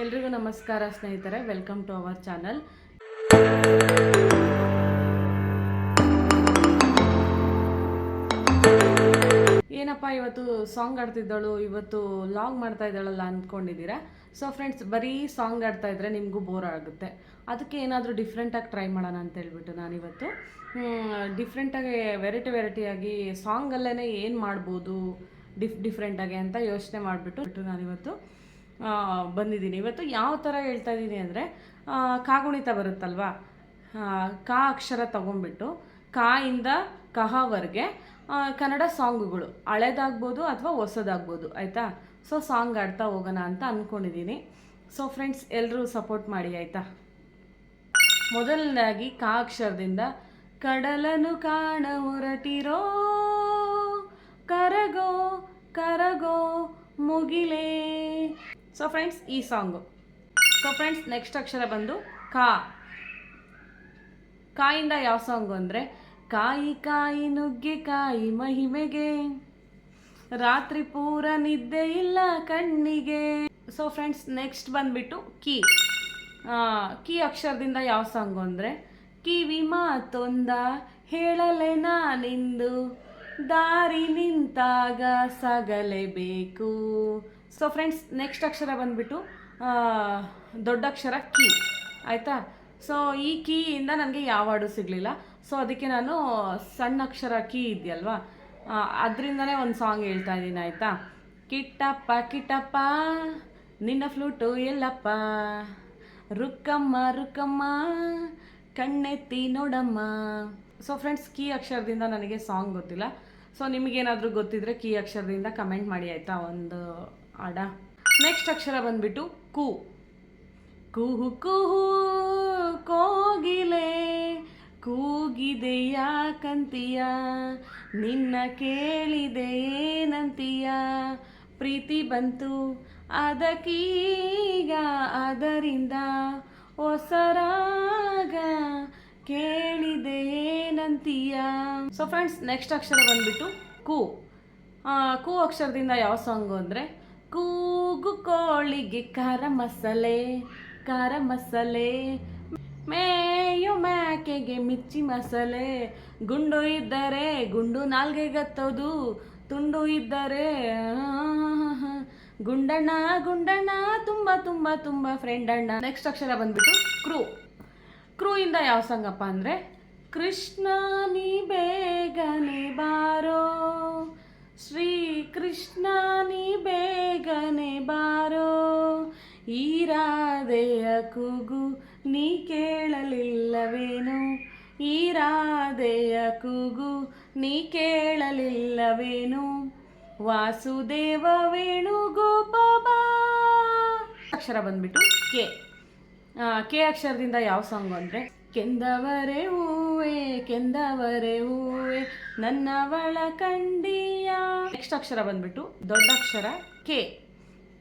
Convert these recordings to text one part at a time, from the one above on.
ಎಲ್ರಿಗೂ ನಮಸ್ಕಾರ ಸ್ನೇಹಿತರೆ ವೆಲ್ಕಮ್ ಟು ಅವರ್ ಚಾನಲ್ ಏನಪ್ಪ, ಇವತ್ತು ಸಾಂಗ್ ಆಡ್ತಿದ್ದಳು, ಇವತ್ತು ಲಾಗ್ ಮಾಡ್ತಾ ಇದ್ದಾಳಲ್ಲ ಅಂದ್ಕೊಂಡಿದ್ದೀರಾ ಸೊ ಫ್ರೆಂಡ್ಸ್ ಬರೀ ಸಾಂಗ್ ಆಡ್ತಾ ಇದ್ರೆ ನಿಮಗೂ ಬೋರ್ ಆಗುತ್ತೆ. ಅದಕ್ಕೆ ಏನಾದರೂ ಡಿಫ್ರೆಂಟಾಗಿ ಟ್ರೈ ಮಾಡೋಣ ಅಂತ ಹೇಳ್ಬಿಟ್ಟು ನಾನಿವತ್ತು. ಡಿಫ್ರೆಂಟಾಗಿ ವೆರೈಟಿ ವೆರೈಟಿಯಾಗಿ ಸಾಂಗಲ್ಲೇ ಏನು ಮಾಡ್ಬೋದು ಡಿಫ್ ಡಿಫ್ರೆಂಟಾಗಿ ಅಂತ ಯೋಚನೆ ಮಾಡಿಬಿಟ್ಟು ನಾನಿವತ್ತು. ಬಂದಿದ್ದೀನಿ. ಇವತ್ತು ಯಾವ ಥರ ಹೇಳ್ತಾ ಇದ್ದೀನಿ ಅಂದರೆ ಕಾಗುಣಿತ ಬರುತ್ತಲ್ವಾ? ಕಾ ಅಕ್ಷರ ತಗೊಂಡ್ಬಿಟ್ಟು, ಕಾಯಿಂದ ಕಹವರೆಗೆ ಕನ್ನಡ ಸಾಂಗುಗಳು. ಹಳೆದಾಗ್ಬೋದು ಅಥವಾ ಹೊಸದಾಗ್ಬೋದು, ಆಯಿತಾ? ಸೊ ಸಾಂಗ್ ಆಡ್ತಾ ಹೋಗೋಣ ಅಂತ ಅಂದ್ಕೊಂಡಿದ್ದೀನಿ ಸೊ ಫ್ರೆಂಡ್ಸ್ ಎಲ್ಲರೂ ಸಪೋರ್ಟ್ ಮಾಡಿ, ಆಯಿತಾ? ಮೊದಲನೇದಾಗಿ ಕಾ ಅಕ್ಷರದಿಂದ, ಕಡಲನು ಕಾಣ ಹೊರಟಿರೋ, ಕರಗೋ ಕರಗೋ ಮುಗಿಲೇ ಸೊ ಫ್ರೆಂಡ್ಸ್ ಈ ಸಾಂಗು ಸೊ ಫ್ರೆಂಡ್ಸ್ ನೆಕ್ಸ್ಟ್ ಅಕ್ಷರ ಬಂದು ಕಾ. ಕಾಯಿಂದ ಯಾವ ಸಾಂಗು ಅಂದರೆ, ಕಾಯಿ ಕಾಯಿ ನುಗ್ಗೆ ಕಾಯಿ ಮಹಿಮೆಗೆ, ರಾತ್ರಿ ಪೂರ ನಿದ್ದೆ ಇಲ್ಲ ಕಣ್ಣಿಗೆ. ಸೊ ಫ್ರೆಂಡ್ಸ್ ನೆಕ್ಸ್ಟ್ ಬಂದ್ಬಿಟ್ಟು ಕೀ. ಕೀ ಅಕ್ಷರದಿಂದ ಯಾವ ಸಾಂಗು ಅಂದರೆ, ಕಿವಿ ಮಾತೊಂದ ಹೇಳಲೆ ನಾನಿಂದು, ದಾರಿ ನಿಂತಾಗ ಸಾಗಲೇಬೇಕು. ಸೊ ಫ್ರೆಂಡ್ಸ್ ನೆಕ್ಸ್ಟ್ ಅಕ್ಷರ ಬಂದುಬಿಟ್ಟು ದೊಡ್ಡ ಅಕ್ಷರ ಕೀ, ಆಯಿತಾ? ಸೊ ಈ ಕೀಯಿಂದ ನನಗೆ ಯಾವ ಹಾಡು ಸಿಗಲಿಲ್ಲ. ಸೊ ಅದಕ್ಕೆ ನಾನು ಸಣ್ಣ ಅಕ್ಷರ ಕೀ ಇದೆಯಲ್ವಾ? ಅದರಿಂದನೇ ಒಂದು ಸಾಂಗ್ ಹೇಳ್ತಾ ಇದ್ದೀನಿ, ಆಯಿತಾ? ಕಿಟ್ಟಪ್ಪ ಕಿಟ್ಟಪ್ಪ, ನಿನ್ನ ಫ್ಲೂಟು ಎಲ್ಲಪ್ಪ. ರುಕ್ಕಮ್ಮ ರುಕ್ಕಮ್ಮ, ಕಣ್ಣೆತ್ತಿ ನೋಡಮ್ಮ. ಸೊ ಫ್ರೆಂಡ್ಸ್ ಕೀ ಅಕ್ಷರದಿಂದ ನನಗೆ ಸಾಂಗ್ ಗೊತ್ತಿಲ್ಲ. ಸೊ ನಿಮಗೇನಾದರೂ ಗೊತ್ತಿದ್ರೆ ಕೀ ಅಕ್ಷರದಿಂದ ಕಮೆಂಟ್ ಮಾಡಿ, ಆಯಿತಾ? ಒಂದು ಹಾಡ ನೆಕ್ಸ್ಟ್ ಅಕ್ಷರ ಬಂದ್ಬಿಟ್ಟು ಕು. ಕುಹು ಕುಹು, ಕೋಗಿಲೆ. ಕೂಗಿದೆ ಕಂತಿಯ? ನಿನ್ನ ಕೇಳಿದೆ ಏನಂತೀಯ? ಪ್ರೀತಿ ಬಂತು, ಅದಕ್ಕೀಗ ಅದರಿಂದ ಹೊಸರಾಗ ಕೇಳಿದೆ ಏನಂತೀಯ? ಸೊ ಫ್ರೆಂಡ್ಸ್ ನೆಕ್ಸ್ಟ್ ಅಕ್ಷರ ಬಂದ್ಬಿಟ್ಟು ಕು. ಕು ಅಕ್ಷರದಿಂದ ಯಾವ ಸಾಂಗು ಅಂದರೆ ಕೂಗು ಕೋಳಿಗೆ ಖಾರ ಮಸಾಲೆ ಖಾರ ಮಸಾಲೆ. ಮೇಯು ಮ್ಯಾಕೆಗೆ ಮಿರ್ಚಿ ಮಸಾಲೆ. ಗುಂಡು ಇದ್ದರೆ ಗುಂಡು ನಾಲ್ಗೆ ಗತ್ತೋದು ತುಂಡು ಇದ್ದರೆ ಗುಂಡಣ್ಣ ಗುಂಡಣ್ಣ, ತುಂಬ ತುಂಬ ತುಂಬ ಫ್ರೆಂಡ್ ಅಣ್ಣ. ನೆಕ್ಸ್ಟ್ ಅಕ್ಷರ ಬಂದ್ಬಿಟ್ಟು ಕ್ರೂ. ಕ್ರೂ ಇಂದ ಯಾವ ಸಂಗಪ್ಪ ಅಂದರೆ, ಕೃಷ್ಣ ನೀ ಬೇಗನೆ ಬಾರೋ. ಶ್ರೀ ಕೃಷ್ಣ ನೀ ಬೇಗನೆ ಬಾರೋ. ಈ ರಾಧೆಯ ಕೂಗು ನೀ ಕೇಳಲಿಲ್ಲವೇನು? ಈ ರಾಧೆಯ ಕೂಗು ನೀ ಕೇಳಲಿಲ್ಲವೇನು? ವಾಸುದೇವ ವೇಣು ಗೋಪಾಬಾ ಅಕ್ಷರ ಬಂದ್ಬಿಟ್ಟು ಕೆ. ಕೆ ಅಕ್ಷರದಿಂದ ಯಾವ ಸಾಂಗ್ ಅಂದರೆ, ಕೆಂದವರೆ ಹೂವೆ ಕೆಂದವರೆ ಹೂವೆ ನನ್ನವಳ ಕಂಡಿಯ. ನೆಕ್ಸ್ಟ್ ಅಕ್ಷರ ಬಂದ್ಬಿಟ್ಟು ದೊಡ್ಡ ಅಕ್ಷರ ಕೆ.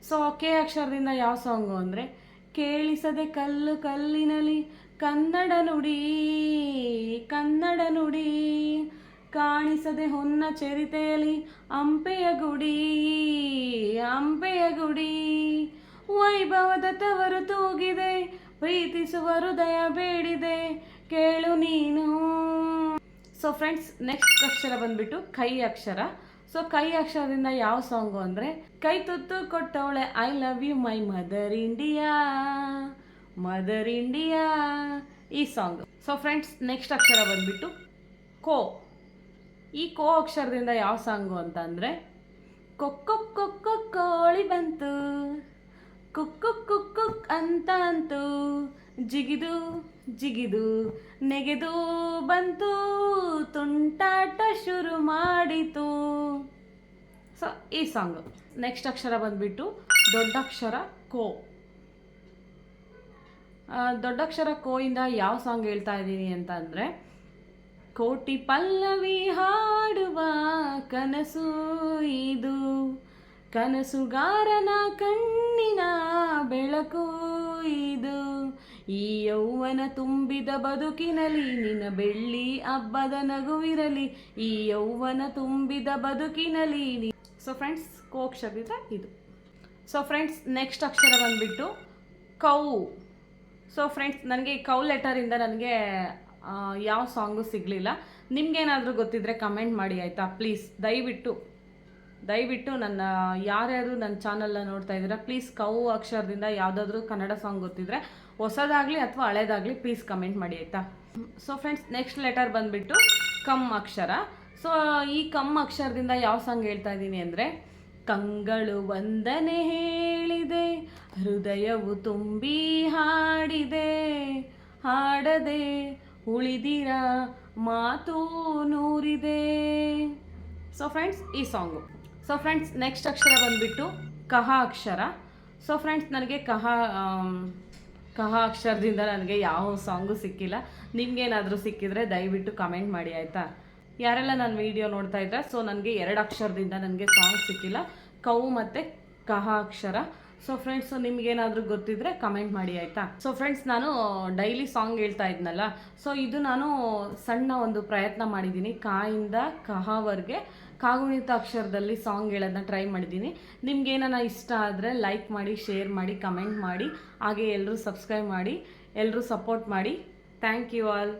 ಸೊ ಕೆ ಅಕ್ಷರದಿಂದ ಯಾವ ಸಾಂಗು ಅಂದರೆ, ಕೇಳಿಸದೆ ಕಲ್ಲು ಕಲ್ಲಿನಲ್ಲಿ ಕನ್ನಡ ನುಡಿ ಕನ್ನಡ ನುಡಿ. ಕಾಣಿಸದೆ ಹೊನ್ನ ಚರಿತೆಯಲ್ಲಿ ಅಂಪೆಯ ಗುಡಿ ಅಂಪೆಯ ಗುಡಿ. ವೈಭವದ ತವರು ತೂಗಿದೆ, ಪ್ರೀತಿಸುವ ಹೃದಯ ಬೇಡಿದೆ ಕೇಳು ನೀನು. ಸೊ ಫ್ರೆಂಡ್ಸ್ ನೆಕ್ಸ್ಟ್ ಅಕ್ಷರ ಬಂದ್ಬಿಟ್ಟು ಕೈ ಅಕ್ಷರ. ಸೊ ಕೈ ಅಕ್ಷರದಿಂದ ಯಾವ ಸಾಂಗು ಅಂದರೆ, ಕೈ ತುತ್ತು ಕೊಟ್ಟವಳೆ I love you my mother India mother India ಈ ಸಾಂಗ್ ಸೊ ಫ್ರೆಂಡ್ಸ್ ನೆಕ್ಸ್ಟ್ ಅಕ್ಷರ ಬಂದ್ಬಿಟ್ಟು ಕೋ. ಈ ಕೋ ಅಕ್ಷರದಿಂದ ಯಾವ ಸಾಂಗು ಅಂತ ಅಂದರೆ, ಕೊಕ್ಕೊ ಕೊಕ್ಕೊ ಕೋಳಿ ಬಂತು, ಕುಕ್ಕು ಕುಕ್ಕುಕ್ ಅಂತ ಅಂತು, ಜಿಗಿದು ಜಿಗಿದು ನೆಗೆದು ಬಂತು, ತುಂಟಾಟ ಶುರು ಮಾಡಿತು. ಸೊ ಈ ಸಾಂಗ್ ನೆಕ್ಸ್ಟ್ ಅಕ್ಷರ ಬಂದ್ಬಿಟ್ಟು ದೊಡ್ಡ ಅಕ್ಷರ ಕೋ ದೊಡ್ಡಕ್ಷರ ಕೋ ಇಂದ ಯಾವ ಸಾಂಗ್ ಹೇಳ್ತಾ ಇದ್ದೀನಿ ಅಂತ ಅಂದರೆ ಕೋಟಿ ಪಲ್ಲವಿ ಹಾಡುವ ಕನಸು ಇದು. ಕನಸುಗಾರನ ಕಣ್ಣಿನ ಬೆಳಕು ಇದು. ಈ ಯೌವನ ತುಂಬಿದ ಬದುಕಿನಲ್ಲಿ ನಿನ್ನ ಬೆಳ್ಳಿ ಹಬ್ಬದ ನಗುವಿರಲಿ. ಈ ಯೌವನ ತುಂಬಿದ ಬದುಕಿನಲ್ಲಿ ಸೊ ಫ್ರೆಂಡ್ಸ್ ಕೋ ಇದು. ಸೊ ಫ್ರೆಂಡ್ಸ್ ನೆಕ್ಸ್ಟ್ ಅಕ್ಷರ ಬಂದುಬಿಟ್ಟು ಕೌ. ಸೊ ಫ್ರೆಂಡ್ಸ್ ನನಗೆ ಕೌ ಲೆಟರಿಂದ ನನಗೆ ಯಾವ ಸಾಂಗು ಸಿಗಲಿಲ್ಲ. ನಿಮ್ಗೇನಾದರೂ ಗೊತ್ತಿದ್ರೆ ಕಮೆಂಟ್ ಮಾಡಿ, ಆಯಿತಾ? ಪ್ಲೀಸ್ ದಯವಿಟ್ಟು ದಯವಿಟ್ಟು ನನ್ನ, ಯಾರ್ಯಾರು ನನ್ನ ಚಾನಲ್ನ ನೋಡ್ತಾ ಇದ್ದೀರಾ ಪ್ಲೀಸ್ ಕೌ ಅಕ್ಷರದಿಂದ ಯಾವುದಾದ್ರೂ ಕನ್ನಡ ಸಾಂಗ್ ಗೊತ್ತಿದ್ರೆ ಹೊಸದಾಗಲಿ ಅಥವಾ ಹಳೇದಾಗಲಿ ಪ್ಲೀಸ್ ಕಮೆಂಟ್ ಮಾಡಿ ಆಯಿತಾ? ಸೊ ಫ್ರೆಂಡ್ಸ್ ನೆಕ್ಸ್ಟ್ ಲೆಟರ್ ಬಂದುಬಿಟ್ಟು ಕಮ್ ಅಕ್ಷರ. ಸೊ ಈ ಕಮ್ ಅಕ್ಷರದಿಂದ ಯಾವ ಸಾಂಗ್ ಹೇಳ್ತಾ ಇದ್ದೀನಿ ಅಂದರೆ, ಕಂಗಳು ವಂದನೆ ಹೇಳಿದೆ, ಹೃದಯವು ತುಂಬಿ ಹಾಡಿದೆ, ಹಾಡದೆ ಉಳಿದಿರ, ಮಾತು ನೂರಿದೆ. ಸೊ ಫ್ರೆಂಡ್ಸ್ ಈ ಸಾಂಗು ಸೊ ಫ್ರೆಂಡ್ಸ್ ನೆಕ್ಸ್ಟ್ ಅಕ್ಷರ ಬಂದುಬಿಟ್ಟು ಕಹ ಅಕ್ಷರ. ಸೊ ಫ್ರೆಂಡ್ಸ್ ನನಗೆ ಕಹ ಕಹ ಅಕ್ಷರದಿಂದ ನನಗೆ ಯಾವ ಸಾಂಗು ಸಿಕ್ಕಿಲ್ಲ. ನಿಮ್ಗೇನಾದರೂ ಸಿಕ್ಕಿದ್ರೆ ದಯವಿಟ್ಟು ಕಮೆಂಟ್ ಮಾಡಿ, ಆಯಿತಾ? ಯಾರೆಲ್ಲ ನನ್ನ ವಿಡಿಯೋ ನೋಡ್ತಾ ಇದ್ರೆ ಸೊ ನನಗೆ ಎರಡು ಅಕ್ಷರದಿಂದ ನನಗೆ ಸಾಂಗ್ ಸಿಕ್ಕಿಲ್ಲ. ಕೌ ಮತ್ತು ಕಹ ಅಕ್ಷರ. ಸೊ ಫ್ರೆಂಡ್ಸ್ ನಿಮಗೇನಾದರೂ ಗೊತ್ತಿದ್ರೆ ಕಮೆಂಟ್ ಮಾಡಿ, ಆಯಿತಾ? ಸೊ ಫ್ರೆಂಡ್ಸ್ ನಾನು ಡೈಲಿ ಸಾಂಗ್ ಹೇಳ್ತಾ ಇದ್ನಲ್ಲ ಸೊ ಇದು ನಾನು ಸಣ್ಣ ಒಂದು ಪ್ರಯತ್ನ ಮಾಡಿದ್ದೀನಿ. ಕಾಯಿಂದ ಕಹವರೆಗೆ ಕಾಗುಣಿತ ಅಕ್ಷರದಲ್ಲಿ ಸಾಂಗ್ ಹೇಳೋದನ್ನ ಟ್ರೈ ಮಾಡಿದ್ದೀನಿ. ನಿಮ್ಗೆ ಏನಾನ ಇಷ್ಟ ಆದರೆ ಲೈಕ್ ಮಾಡಿ ಶೇರ್ ಮಾಡಿ ಕಮೆಂಟ್ ಮಾಡಿ, ಹಾಗೆ ಎಲ್ಲರೂ ಸಬ್ಸ್ಕ್ರೈಬ್ ಮಾಡಿ ಎಲ್ಲರೂ ಸಪೋರ್ಟ್ ಮಾಡಿ. Thank you all